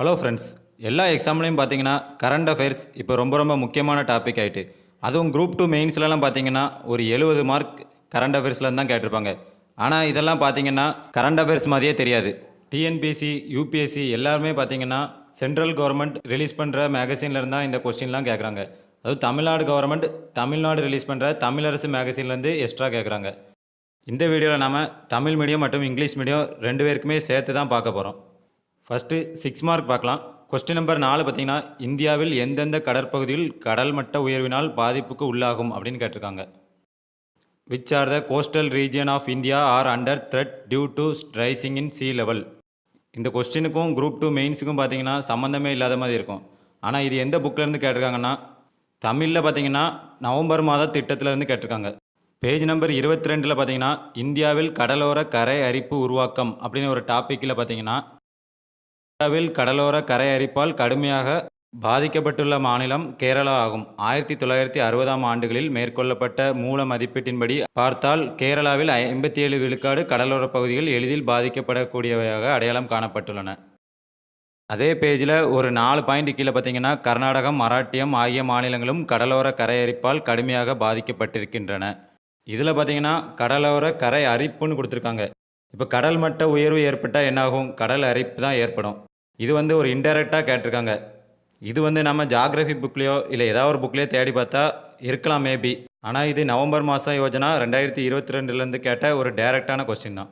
Hello friends எல்லா எக்ஸாம்லையும் பார்த்தீங்கன்னா current affairs இப்போ ரொம்ப ரொம்ப முக்கியமான டாபிக் ஆயிட்டு. அதுவும் குரூப் டூ மெயின்ஸ்லலாம் பார்த்தீங்கன்னா ஒரு எழுபது மார்க் கரண்ட் அஃபேர்ஸ்லேருந்து தான் கேட்டிருப்பாங்க. ஆனால் இதெல்லாம் பார்த்தீங்கன்னா கரண்ட் அஃபேர்ஸ் மாதிரியே தெரியாது. டிஎன்பிஎஸ்சி யூபிஎஸ்சி எல்லாருமே பார்த்தீங்கன்னா சென்ட்ரல் கவர்மெண்ட் ரிலீஸ் பண்ணுற மேகசின்லேருந்து தான் இந்த கொஸ்டின்லாம் கேட்குறாங்க அதுவும் தமிழ்நாடு கவர்மெண்ட் தமிழ்நாடு ரிலீஸ் பண்ணுற தமிழரசு மேகசின்லேருந்து எக்ஸ்ட்ரா கேட்குறாங்க இந்த வீடியோவில் நாம் தமிழ் மீடியம் மற்றும் இங்கிலீஷ் மீடியம் ரெண்டு பேருக்குமே சேர்த்து தான் பார்க்க போகிறோம் ஃபஸ்ட்டு சிக்ஸ் மார்க் பார்க்கலாம். கொஸ்டின் நம்பர் நாலு பார்த்தீங்கன்னா இந்தியாவில் எந்தெந்த கடற்பகுதியில் கடல் மட்ட உயர்வினால் பாதிப்புக்கு உள்ளாகும் அப்படின்னு கேட்டிருக்காங்க. Which are the coastal region of India are under threat due to rising in sea level இந்த கொஸ்டினுக்கும் குரூப் டூ மெயின்ஸுக்கும் பார்த்தீங்கன்னா சம்மந்தமே இல்லாத மாதிரி இருக்கும். ஆனால் இது எந்த புக்கிலேருந்து கேட்டிருக்காங்கன்னா தமிழில் பார்த்தீங்கன்னா நவம்பர் மாத திட்டத்திலேருந்து கேட்டிருக்காங்க. பேஜ் நம்பர் இருபத்தி ரெண்டில் பார்த்தீங்கன்னா இந்தியாவில் கடலோர கரை அரிப்பு உருவாக்கம் அப்படின்னு ஒரு டாப்பிக்கில் பார்த்தீங்கன்னா இந்தியாவில் கடலோர கரை அரிப்பால் கடுமையாக பாதிக்கப்பட்டுள்ள மாநிலம் கேரளா ஆகும். ஆயிரத்தி தொள்ளாயிரத்தி அறுபதாம் ஆண்டுகளில் மேற்கொள்ளப்பட்ட மூல மதிப்பீட்டின்படி பார்த்தால் கேரளாவில் ஐம்பத்தி ஏழு விழுக்காடு கடலோர பகுதிகள் எளிதில் பாதிக்கப்படக்கூடியவையாக அடையாளம் காணப்பட்டுள்ளன. அதே பேஜில் ஒரு நாலு பாயிண்ட் கீழே பார்த்தீங்கன்னா கர்நாடகம் மராட்டியம் ஆகிய மாநிலங்களும் கடலோர கரையரிப்பால் கடுமையாக பாதிக்கப்பட்டிருக்கின்றன. இதில் பார்த்தீங்கன்னா கடலோர கரை அரிப்புன்னு கொடுத்துருக்காங்க. இப்போ கடல் மட்ட உயர்வு ஏற்பட்டால் என்னாகும்? கடல் அரிப்பு தான் ஏற்படும். இது வந்து ஒரு இன்டெரக்டாக கேட்டிருக்காங்க. இது வந்து நம்ம ஜாகிரஃபி புக்லேயோ இல்லை ஏதாவது ஒரு புக்லேயோ தேடி பார்த்தா இருக்கலாம் மேபி ஆனால் இது நவம்பர் மாதம் யோஜனா ரெண்டாயிரத்தி இருபத்தி ரெண்டுலேருந்து கேட்ட ஒரு டைரக்டான கொஸ்டின் தான்.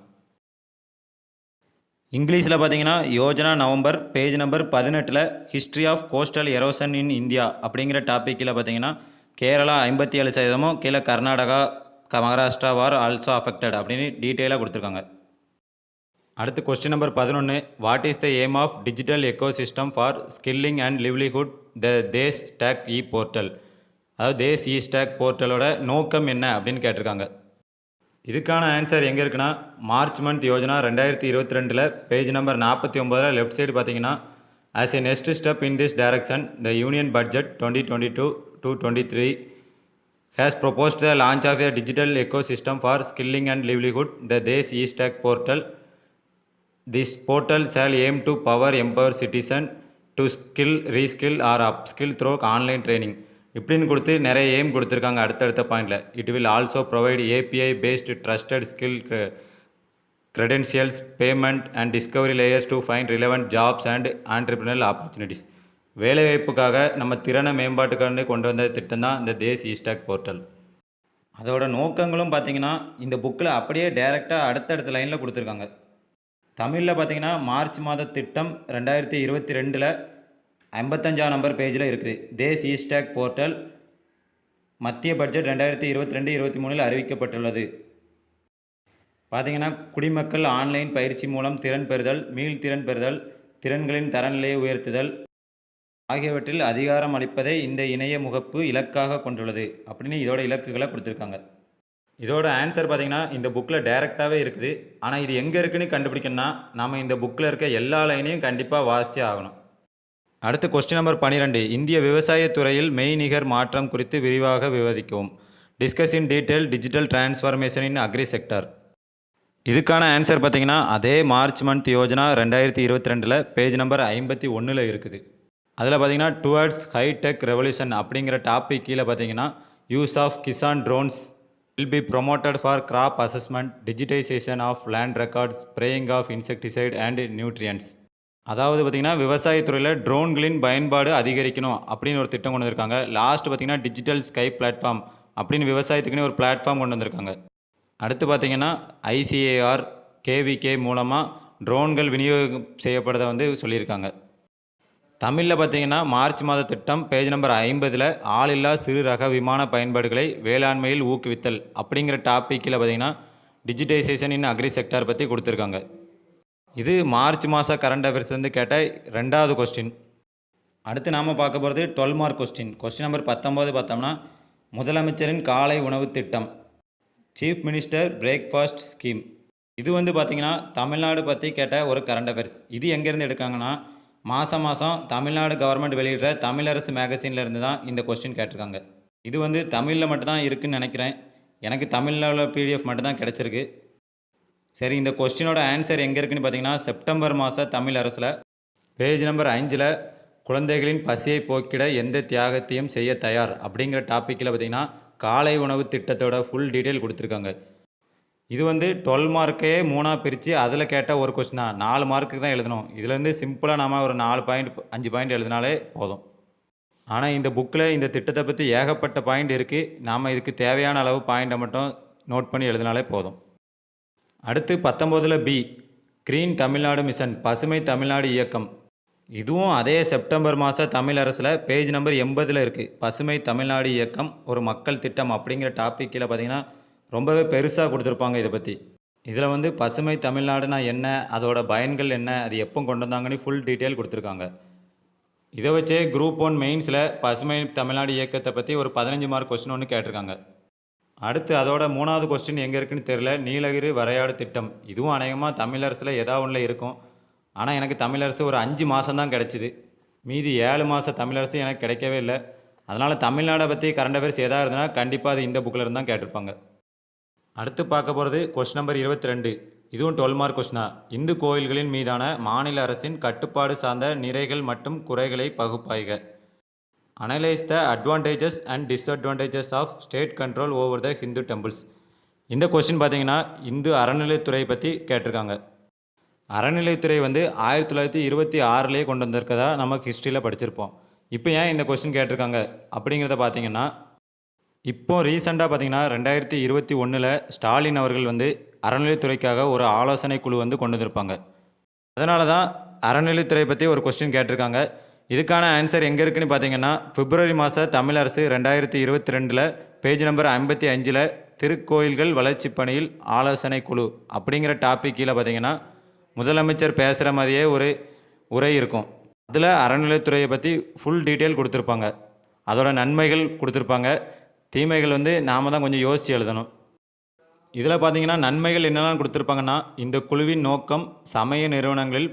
இங்கிலீஷில் பார்த்தீங்கன்னா யோஜனா நவம்பர் பேஜ் நம்பர் பதினெட்டில் history of coastal erosion in India அப்படிங்கிற டாப்பிக்கில் பார்த்தீங்கன்னா கேரளா ஐம்பத்தி ஏழு சதவீதமும் கீழே கர்நாடகா க- மகாராஷ்டிரா வார் ஆல்சோ அஃபெக்டட் அப்படின்னு டீட்டெயிலாக கொடுத்துருக்காங்க. அடுத்து கொஸ்டின் நம்பர் பதினொன்று what is the aim of digital ecosystem for skilling and livelihood the Desh stack e portal அதாவது தேஸ் இ ஸ்டாக் போர்ட்டலோட நோக்கம் என்ன அப்படின்னு கேட்டிருக்காங்க. இதுக்கான ஆன்சர் எங்கே இருக்குன்னா மார்ச் மந்த் யோஜனா ரெண்டாயிரத்தி இருபத்தி ரெண்டில் பேஜ் நம்பர் நாற்பத்தி ஒம்பதில் லெஃப்ட் சைடு பார்த்தீங்கன்னா as a next step in this direction the union budget twenty twenty two to twenty three has proposed the launch of a digital ecosystem for skilling and livelihood, the Desh e-stack portal. This portal portal aim to power empower citizen to skill reskill or upskill through online training. இப்படின்னு கொடுத்து நிறைய aim கொடுத்துருக்காங்க அடுத்தடுத்த பாயிண்டில் it will also provide API based trusted skill credentials payment and discovery layers to find relevant jobs and entrepreneur opportunities வேலைவாய்ப்புக்காக நம்ம திறனை மேம்பாட்டுக்கான கொண்டு வந்த திட்டம் தான் இந்த தேசி இஸ்டாக் போர்ட்டல் அதோட நோக்கங்களும் பார்த்திங்கன்னா இந்த புக்கில் அப்படியே டேரெக்டாக அடுத்தடுத்த லைனில் கொடுத்துருக்காங்க தமிழில் பார்த்தீங்கன்னா மார்ச் மாத திட்டம் ரெண்டாயிரத்தி இருபத்தி ரெண்டில் ஐம்பத்தஞ்சாம் நம்பர் பேஜில் இருக்குது. தேஸ் ஈஸ்டாக் போர்ட்டல் மத்திய பட்ஜெட் ரெண்டாயிரத்தி இருபத்தி ரெண்டு இருபத்தி மூணில் அறிவிக்கப்பட்டுள்ளது. பார்த்தீங்கன்னா குடிமக்கள் ஆன்லைன் பயிற்சி மூலம் திறன் பெறுதல் மீள்திறன் பெறுதல் திறன்களின் தரநிலையை உயர்த்துதல் ஆகியவற்றில் அதிகாரம் அளிப்பதை இந்த இணைய முகப்பு இலக்காக கொண்டுள்ளது. அப்படின்னு இதோட இலக்குகளை கொடுத்துருக்காங்க. இதோட ஆன்சர் பார்த்தீங்கன்னா இந்த புக்கில் டைரெக்டாகவே இருக்குது. ஆனால் இது எங்கே இருக்குன்னு கண்டுபிடிக்கணும்னா நாம் இந்த புக்கில் இருக்க எல்லா லைனையும் கண்டிப்பாக வாசிச்சே ஆகணும். அடுத்து கொஸ்டின் நம்பர் பன்னிரெண்டு. இந்திய விவசாயத்துறையில் மெய்நிகர் மாற்றம் குறித்து விரிவாக விவாதிக்கவும். Discuss in detail digital transformation in agri sector இதுக்கான ஆன்சர் பார்த்தீங்கன்னா அதே மார்ச் மந்த் யோஜனா ரெண்டாயிரத்தி இருபத்தி ரெண்டில் பேஜ் நம்பர் ஐம்பத்தி ஒன்றில் இருக்குது. அதில் பார்த்தீங்கன்னா டுவர்ட்ஸ் ஹைடெக் ரெவல்யூஷன் அப்படிங்கிற டாபிக் கீழே பார்த்தீங்கன்னா use of Kisan drones will be promoted for crop assessment, digitization of land records spraying of insecticide and nutrients அதாவது பார்த்திங்கன்னா விவசாயத்துறையில் ட்ரோன்களின் பயன்பாடு அதிகரிக்கணும் அப்படின்னு ஒரு திட்டம் கொண்டு வந்திருக்காங்க. லாஸ்ட் பார்த்திங்கன்னா டிஜிட்டல் ஸ்கை பிளாட்ஃபார்ம் அப்படின்னு விவசாயத்துக்குன்னு ஒரு பிளாட்ஃபார்ம் கொண்டு வந்திருக்காங்க. அடுத்து பார்த்திங்கன்னா ஐசிஏஆர் கேவிகே மூலமாக ட்ரோன்கள் விநியோகம் செய்யப்படுறத வந்து சொல்லியிருக்காங்க. தமிழில் பார்த்தீங்கன்னா மார்ச் மாத திட்டம் பேஜ் நம்பர் ஐம்பதில் ஆளில்லா சிறு ரக விமான பயன்பாடுகளை வேளாண்மையில் ஊக்குவித்தல் அப்படிங்கிற டாப்பிக்கில் பார்த்தீங்கன்னா டிஜிட்டைசேஷன் இன் அக்ரி செக்டார் பற்றி கொடுத்துருக்காங்க. இது மார்ச் மாத கரண்ட் அஃபேர்ஸ் வந்து கேட்ட ரெண்டாவது கொஸ்டின் அடுத்து நாம் பார்க்க போகிறது twelve mark question question number பத்தொம்போது பார்த்தோம்னா முதலமைச்சரின் காலை உணவு திட்டம் சீஃப் மினிஸ்டர் பிரேக்ஃபாஸ்ட் ஸ்கீம் இது வந்து பார்த்திங்கன்னா தமிழ்நாடு பற்றி கேட்ட ஒரு கரண்ட் அஃபேர்ஸ் இது எங்கேருந்து எடுக்காங்கன்னா மாதம் மாதம் தமிழ்நாடு கவர்மெண்ட் வெளியிடுற தமிழரசு மேகசின்லேருந்து தான் இந்த கொஸ்டின் கேட்டிருக்காங்க. இது வந்து தமிழில் மட்டும்தான் இருக்குன்னு நினைக்கிறேன். எனக்கு தமிழில் உள்ள பிடிஎஃப் மட்டும்தான் கிடச்சிருக்கு. சரி இந்த கொஸ்டினோட ஆன்சர் எங்கே இருக்குன்னு பார்த்தீங்கன்னா செப்டம்பர் மாத தமிழ் அரசில் பேஜ் நம்பர் அஞ்சில் குழந்தைகளின் பசியை போக்கிட எந்த தியாகத்தையும் செய்ய தயார் அப்படிங்கிற டாப்பிக்கில் பார்த்தீங்கன்னா காலை உணவு திட்டத்தோட ஃபுல் டீட்டெயில் கொடுத்துருக்காங்க. இது வந்து டுவெல் மார்க்கே மூணாக பிரித்து அதில் கேட்டால் ஒரு கொஸ்டினா நாலு மார்க்குக்கு தான் எழுதணும். இதுலேருந்து சிம்பிளாக நாம் ஒரு நாலு பாயிண்ட் அஞ்சு பாயிண்ட் எழுதினாலே போதும். ஆனால் இந்த புக்கில் இந்த திட்டத்தை பற்றி ஏகப்பட்ட பாயிண்ட் இருக்குது நாம் இதுக்கு தேவையான அளவு பாயிண்ட்டை மட்டும் நோட் பண்ணி எழுதினாலே போதும். அடுத்து பத்தொம்போதில் பி க்ரீன் தமிழ்நாடு மிஷன் பசுமை தமிழ்நாடு இயக்கம். இதுவும் அதே செப்டம்பர் மாத தமிழ் அரசில் பேஜ் நம்பர் எண்பதில் இருக்குது பசுமை தமிழ்நாடு இயக்கம் ஒரு மக்கள் திட்டம் அப்படிங்கிற டாப்பிக்கில் பார்த்தீங்கன்னா ரொம்பவே பெருசாக கொடுத்துருப்பாங்க இதை பற்றி இதில் வந்து பசுமை தமிழ்நாடுனா என்ன அதோட பயன்கள் என்ன அது எப்போ கொண்டு வந்தாங்கன்னு ஃபுல் டீட்டெயில் கொடுத்துருக்காங்க. இதை வச்சே குரூப் ஒன் மெயின்ஸில் பசுமை தமிழ்நாடு இயக்கத்தை பற்றி ஒரு பதினஞ்சு மார்க் கொஸ்டின் ஒன்று கேட்டிருக்காங்க. அடுத்து அதோட மூணாவது கொஸ்டின் எங்கே இருக்குன்னு தெரில நீலகிரி வரையாடு திட்டம். இதுவும் அநேகமாக தமிழரசில் ஏதாவது ஒன்றில் இருக்கும். ஆனால் எனக்கு தமிழரசு ஒரு அஞ்சு மாதம் தான் கிடச்சிது. மீதி ஏழு மாதம் தமிழரசு எனக்கு கிடைக்கவே இல்லை. அதனால் தமிழ்நாடை பற்றி கரண்ட் அஃபேர்ஸ் எதாக இருந்ததுன்னா கண்டிப்பாக அது இந்த புக்கில் இருந்து தான் கேட்டிருப்பாங்க. அடுத்து பார்க்க போகிறது கொஸ்டின் நம்பர் இருபத்தி ரெண்டு இதுவும் டுவெல் மார்க் கொஸ்டினா இந்து கோயில்களின் மீதான மாநில அரசின் கட்டுப்பாடு சார்ந்த நிறைகள் மற்றும் குறைகளை பகுப்பாய்க. Analyse the advantages and disadvantages of state control over the Hindu temples இந்த கொஸ்டின் பார்த்தீங்கன்னா இந்து அறநிலைத்துறை பற்றி கேட்டிருக்காங்க. அறநிலைத்துறை வந்து ஆயிரத்தி தொள்ளாயிரத்தி இருபத்தி ஆறுலேயே கொண்டு வந்திருக்கதா நமக்கு ஹிஸ்ட்ரியில் படிச்சிருப்போம். இப்போ ஏன் இந்த கொஸ்டின் கேட்டிருக்காங்க? அப்படிங்கிறத பார்த்தீங்கன்னா இப்போ ரீசெண்டாக பார்த்தீங்கன்னா ரெண்டாயிரத்தி இருபத்தி ஒன்றில் ஸ்டாலின் அவர்கள் வந்து அறநிலைத்துறைக்காக ஒரு ஆலோசனை குழு வந்து கொண்டு வந்திருப்பாங்க. அதனால தான் அறநிலைத்துறை பற்றி ஒரு கொஸ்டின் கேட்டிருக்காங்க. இதுக்கான ஆன்சர் எங்கே இருக்குன்னு பார்த்தீங்கன்னா பிப்ரவரி மாத தமிழ் அரசு ரெண்டாயிரத்தி இருபத்தி ரெண்டில் பேஜ் நம்பர் ஐம்பத்தி அஞ்சில் திருக்கோயில்கள் வளர்ச்சிப் பணியில் ஆலோசனை குழு அப்படிங்கிற டாபிக் கீழே பார்த்தீங்கன்னா முதலமைச்சர் பேசுகிற மாதிரியே ஒரு உரை இருக்கும். அதில் அறநிலைத்துறையை பற்றி ஃபுல் டீட்டெயில் கொடுத்துருப்பாங்க. அதோட நன்மைகள் கொடுத்துருப்பாங்க. தீமைகள் வந்து நாம் தான் கொஞ்சம் யோசித்து எழுதணும். இதில் பார்த்தீங்கன்னா நன்மைகள் என்னெல்லாம் கொடுத்துருப்பாங்கன்னா இந்த குழுவின் நோக்கம் சமய நிறுவனங்களில்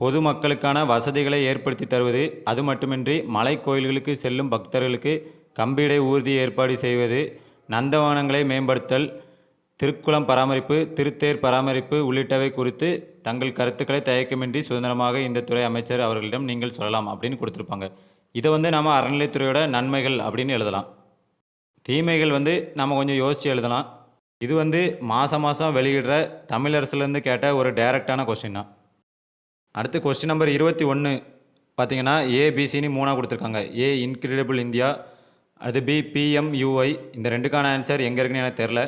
பொதுமக்களுக்கான வசதிகளை ஏற்படுத்தி தருவது. அது மட்டுமின்றி மலை கோயில்களுக்கு செல்லும் பக்தர்களுக்கு கம்பீடை ஊர்தி ஏற்பாடு செய்வது. நந்தவனங்களை மேம்படுத்தல் திருக்குளம் பராமரிப்பு திருத்தேர் பராமரிப்பு உள்ளிட்டவை குறித்து தங்கள் கருத்துக்களை தயக்கமின்றி சுதந்திரமாக இந்த துறை அமைச்சர் அவர்களிடம் நீங்கள் சொல்லலாம் அப்படின்னு கொடுத்துருப்பாங்க. இதை வந்து நம்ம அறநிலைத்துறையோட நன்மைகள் அப்படின்னு எழுதலாம். தீமைகள் வந்து நம்ம கொஞ்சம் யோசித்து எழுதலாம். இது வந்து மாதம் மாதம் வெளியிடுற தமிழரசுலேருந்து கேட்ட ஒரு டைரக்டான கொஸ்டின் தான். அடுத்து கொஸ்டின் நம்பர் இருபத்தி ஒன்று பார்த்தீங்கன்னா ஏபிசின்னு மூணாக கொடுத்துருக்காங்க. ஏ இன்க்ரெடிபிள் இந்தியா அடுத்து பி பிஎம்யூஐ இந்த ரெண்டுக்கான ஆன்சர் எங்கே இருக்குன்னு எனக்கு தெரில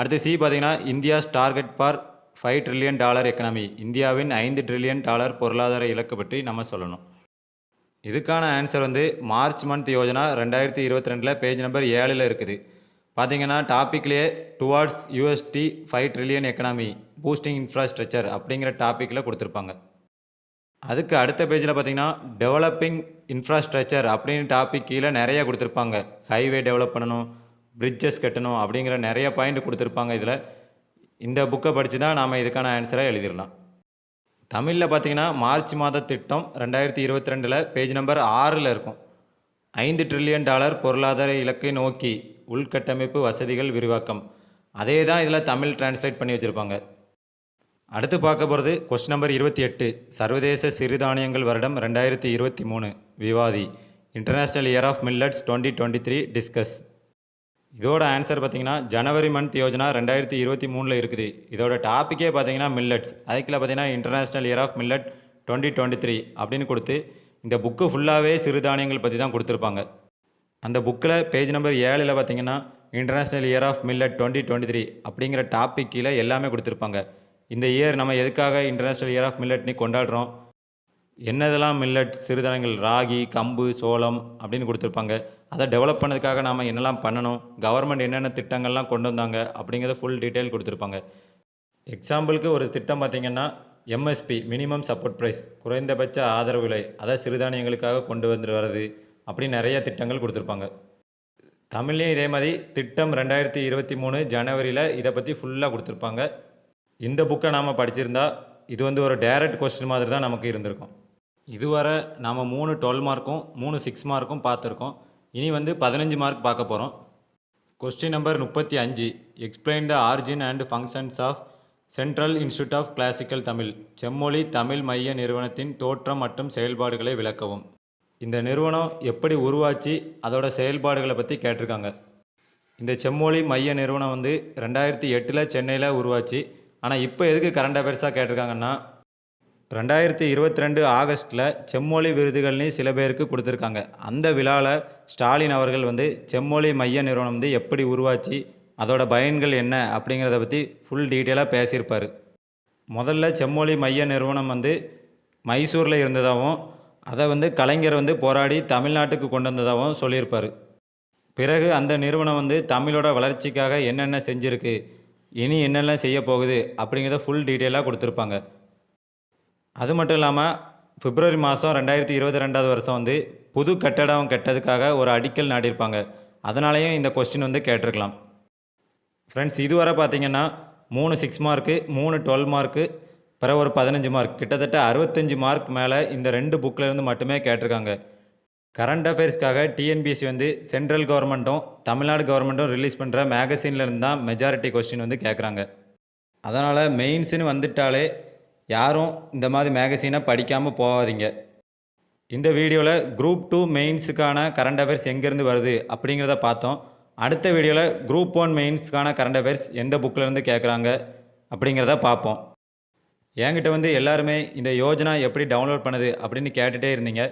அடுத்து சி பார்த்தீங்கன்னா India's target for five trillion dollar economy இந்தியாவின் ஐந்து ட்ரில்லியன் டாலர் பொருளாதார இலக்கு பற்றி நம்ம சொல்லணும். இதுக்கான ஆன்சர் வந்து மார்ச் மந்த் யோஜனா ரெண்டாயிரத்தி இருபத்தி ரெண்டில் பேஜ் நம்பர் ஏழில் இருக்குது. பார்த்தீங்கன்னா டாப்பிக்லேயே towards USD five trillion economy boosting infrastructure அப்படிங்கிற டாப்பிக்கில் கொடுத்துருப்பாங்க. அதுக்கு அடுத்த பேஜில் பார்த்தீங்கன்னா டெவலப்பிங் இன்ஃப்ராஸ்ட்ரக்சர் அப்படின்னு டாபிக் கீழே நிறைய கொடுத்துருப்பாங்க. ஹைவே டெவலப் பண்ணணும் பிரிட்ஜஸ் கட்டணும் அப்படிங்கிற நிறைய பாயிண்ட் கொடுத்துருப்பாங்க இதில். இந்த புக்கை படித்து தான் நாம் இதுக்கான ஆன்சரை எழுதிடலாம். தமிழில் பார்த்தீங்கன்னா மார்ச் மாத திட்டம் ரெண்டாயிரத்தி இருபத்தி ரெண்டில் பேஜ் நம்பர் ஆறில் இருக்கும். ஐந்து ட்ரில்லியன் டாலர் பொருளாதார இலக்கை நோக்கி உள்கட்டமைப்பு வசதிகள் விரிவாக்கம். அதே தான் இதில் தமிழ் டிரான்ஸ்லேட் பண்ணி வச்சுருப்பாங்க. அடுத்து பார்க்க போகிறது கொஸ்டின் நம்பர் இருபத்தி எட்டு. சர்வதேச சிறுதானியங்கள் வருடம் ரெண்டாயிரத்தி இருபத்தி மூணு. விவாதி. International year of millets twenty twenty three discuss இதோட ஆன்சர் பார்த்தீங்கன்னா ஜனவரி மந்த் யோஜனா ரெண்டாயிரத்தி இருபத்தி மூணில் இருக்குது. இதோட டாப்பிக்கே பார்த்தீங்கன்னா மில்லட்ஸ் அதுக்குள்ள பார்த்தீங்கன்னா international year of millet twenty twenty three அப்படின்னு கொடுத்து இந்த புக்கு ஃபுல்லாகவே சிறுதானியங்கள் பற்றி தான் கொடுத்துருப்பாங்க. அந்த புக்கில் பேஜ் நம்பர் ஏழில் பார்த்தீங்கன்னா international year of millet twenty twenty three அப்படிங்கிற டாப்பிக்கில் எல்லாமே கொடுத்துருப்பாங்க. இந்த இயர் நம்ம எதுக்காக இன்டர்நேஷ்னல் இயர் ஆஃப் மில்லட்னு கொண்டாடுறோம்? என்னதெல்லாம் மில்லட் சிறுதானியங்கள் ராகி கம்பு சோளம் அப்படின்னு கொடுத்துருப்பாங்க. அதை டெவலப் பண்ணதுக்காக நாம் என்னெல்லாம் பண்ணணும் கவர்மெண்ட் என்னென்ன திட்டங்கள்லாம் கொண்டு வந்தாங்க அப்படிங்கிறத ஃபுல் டீட்டெயில் கொடுத்துருப்பாங்க. எக்ஸாம்பிளுக்கு ஒரு திட்டம் பார்த்திங்கன்னா எம்எஸ்பி மினிமம் சப்போர்ட் ப்ரைஸ் குறைந்தபட்ச ஆதரவு விலை அதை சிறுதானியங்களுக்காக கொண்டு வந்து வர்றது அப்படி நிறைய திட்டங்கள் கொடுத்துருப்பாங்க. தமிழ்லேயும் இதே மாதிரி திட்டம் ரெண்டாயிரத்தி இருபத்தி மூணு ஜனவரியில் இதை பற்றி ஃபுல்லாக கொடுத்துருப்பாங்க. இந்த புக்கை நாம் படிச்சிருந்தா இது வந்து ஒரு டைரக்ட் கொஸ்டின் மாதிரி தான் நமக்கு இருந்திருக்கும். இதுவரை நாம் மூணு டுவெல் மார்க்கும் மூணு சிக்ஸ் மார்க்கும் பார்த்துருக்கோம். இனி வந்து பதினஞ்சு மார்க் பார்க்க போகிறோம் கொஸ்டின் நம்பர் முப்பத்தி அஞ்சு. Explain the origin and functions of central institute of classical Tamil செம்மொழி தமிழ் மைய நிறுவனத்தின் தோற்றம் மற்றும் செயல்பாடுகளை விளக்கவும். இந்த நிறுவனம் எப்படி உருவாச்சு அதோட செயல்பாடுகளை பற்றி கேட்டிருக்காங்க. இந்த செம்மொழி மைய நிறுவனம் வந்து ரெண்டாயிரத்தி எட்டில் சென்னையில் உருவாச்சு. ஆனால் இப்போ எதுக்கு கரண்ட் அஃபேர்ஸாக கேட்டிருக்காங்கன்னா ரெண்டாயிரத்தி இருபத்தி ரெண்டு ஆகஸ்ட்டில் செம்மொழி விருதுகள்னு சில பேருக்கு கொடுத்துருக்காங்க. அந்த விழாவில் ஸ்டாலின் அவர்கள் வந்து செம்மொழி மைய நிறுவனம் வந்து எப்படி உருவாச்சு அதோட பயன்கள் என்ன அப்படிங்கிறத பற்றி ஃபுல் டீட்டெயிலாக பேசியிருப்பார். முதல்ல செம்மொழி மைய நிறுவனம் வந்து மைசூரில் இருந்ததாகவும் அதை வந்து கலைஞர் வந்து போராடி தமிழ்நாட்டுக்கு கொண்டு வந்ததாகவும் சொல்லியிருப்பார். பிறகு அந்த நிறுவனம் வந்து தமிழோட வளர்ச்சிக்காக என்னென்ன செஞ்சுருக்கு இனி என்னெல்லாம் செய்ய போகுது அப்படிங்கிறத ஃபுல் டீட்டெயிலாக கொடுத்துருப்பாங்க. அது மட்டும் இல்லாமல் பிப்ரவரி மாதம் ரெண்டாயிரத்தி இருபத்தி ரெண்டாவது வருஷம் வந்து புது கட்டடம் கட்டதுக்காக ஒரு அடிக்கல் நாட்டியிருப்பாங்க. அதனாலேயும் இந்த கொஸ்டின் வந்து கேட்டிருக்கலாம். ஃப்ரெண்ட்ஸ் இதுவரை பார்த்தீங்கன்னா மூணு சிக்ஸ் மார்க்கு மூணு டுவெல் மார்க்கு பிற ஒரு பதினஞ்சு மார்க் கிட்டத்தட்ட அறுபத்தஞ்சு மார்க் மேலே இந்த ரெண்டு புக்கிலேருந்து மட்டுமே கேட்டிருக்காங்க. கரண்ட் அஃபேர்ஸ்க்காக டிஎன்பிஎஸ்சி வந்து சென்ட்ரல் கவர்மெண்ட்டும் தமிழ்நாடு கவர்மெண்ட்டும் ரிலீஸ் பண்ணுற மேகசின்லேருந்து தான் மெஜாரிட்டி கொஸ்டின் வந்து கேட்குறாங்க அதனால் மெயின்ஸுன்னு வந்துட்டாலே யாரும் இந்த மாதிரி மேகசினை படிக்காமல் போகாதீங்க. இந்த வீடியோவில் குரூப் டூ மெயின்ஸுக்கான கரண்ட் அஃபேர்ஸ் எங்கேருந்து வருது அப்படிங்கிறத பார்த்தோம். அடுத்த வீடியோவில் குரூப் ஒன் மெயின்ஸுக்கான கரண்ட் அஃபேர்ஸ் எந்த புக்கிலேருந்து கேட்குறாங்க அப்படிங்கிறத பார்ப்போம். என்கிட்ட வந்து எல்லாருமே இந்த யோஜனா எப்படி டவுன்லோட் பண்ணுது அப்படின்னு கேட்டுகிட்டே இருந்தீங்க.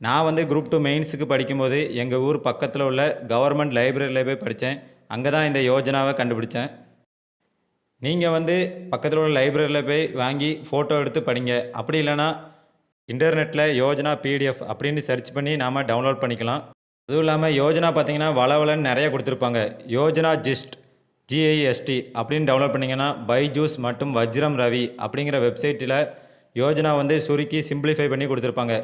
நான் வந்து குரூப் டூ மெயின்ஸுக்கு படிக்கும்போது எங்கள் ஊர் பக்கத்தில் உள்ள கவர்மெண்ட் லைப்ரரியில் போய் படித்தேன் அங்கே தான் இந்த யோஜனாவை கண்டுபிடிச்சேன். நீங்கள் வந்து பக்கத்தில் உள்ள லைப்ரரியில் போய் வாங்கி ஃபோட்டோ எடுத்து படிங்க. அப்படி இல்லைன்னா இன்டர்நெட்டில் யோஜனா பிடிஎஃப் அப்படின்னு சர்ச் பண்ணி நாம் டவுன்லோட் பண்ணிக்கலாம். அதுவும் இல்லாமல் யோஜனா பார்த்தீங்கன்னா வளவலன்னு நிறைய கொடுத்துருப்பாங்க. யோஜனா ஜிஸ்ட் ஜிஐஎஸ்டி அப்படின்னு டவுன்லோட் பண்ணிங்கன்னா பைஜூஸ் மற்றும் வஜ்ரம் ரவி அப்படிங்கிற வெப்சைட்டில் யோஜனா வந்து சுருக்கி சிம்பிளிஃபை பண்ணி கொடுத்துருப்பாங்க.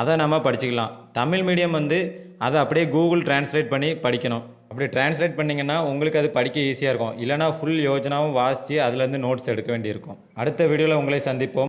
அதை நம்ம படிச்சுக்கலாம். தமிழ் மீடியம் வந்து அதை அப்படியே கூகுள் டிரான்ஸ்லேட் பண்ணி படிக்கணும். அப்படி டிரான்ஸ்லேட் பண்ணிங்கன்னா உங்களுக்கு அது படிக்க ஈஸியாக இருக்கும். இல்லைனா ஃபுல் யோஜனாவும் வாசித்து அதுலேருந்து நோட்ஸ் எடுக்க வேண்டியிருக்கும். அடுத்த வீடியோவில் உங்களை சந்திப்போம்.